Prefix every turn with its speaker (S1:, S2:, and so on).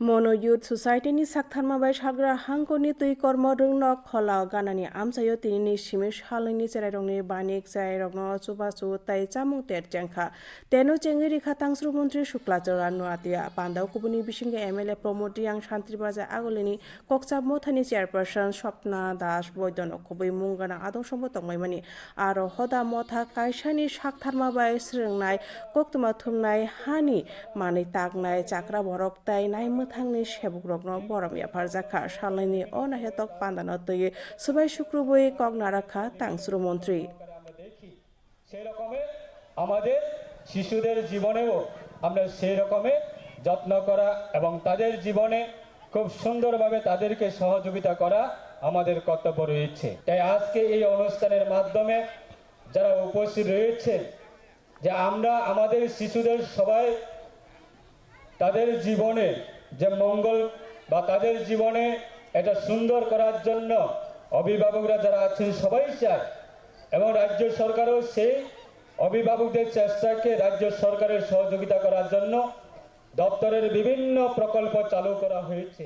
S1: मनो युथ ससाइटिनि साकथारमाबाय साग्रा हांखनि तै कर्म रोंनो खला गानानि आमसायो तिनि सिमे सालैनि चेराइरंनि बानिक चाइरंनो चुबाचु तै चामुं तेर चेंखा तेनो चेंगि रिखा तांस्रु मन्त्रि शुक्लाचरण नुआतिया पान्दाव कुबुनि बिसिंगे एमएलए प्रमोद रियां शान्ति बाजा आगलिनि कक्साब मथानि चेयारपारसन स्वप्ना दास बयदन खुबै मुंगाना आदं सम्ब तंबायमानि आरो हदा मथा कायसानि साकथारमाबाय स्रोंनाय कक्तमा थुमनाय हानि मानै तागनाय चाक्रा बरक ताय नाय मोथांनि सेबुग्रगनो बरम याफार जाखा सालैनि अनाहेतक पान्दानो तैये सुबाय शुक्रुबै কক নারাখা তাংসুরু মন্ত্রী
S2: আমরা দেখি সেই রকমের আমাদের শিশুদের জীবনেও আমরা সেই রকমের যত্ন করা এবং তাদের জীবনে খুব সুন্দরভাবে তাদেরকে সহযোগিতা করা আমাদের কর্তব্য রয়েছে তাই আজকে এই অনুষ্ঠানের মাধ্যমে যারা উপস্থিত রয়েছে যে আমরা আমাদের শিশুদের সবাই তাদের জীবনে যে মঙ্গল বা তাদের জীবনে এটা সুন্দর করার জন্য অভিভাবকরা যারা আছেন, সবাই চায়। এবং রাজ্য সরকারও সেই অভিভাবকদের চেষ্টাকে রাজ্য সরকারের সহযোগিতা করার জন্য দপ্তরের বিভিন্ন প্রকল্প চালু করা হয়েছে।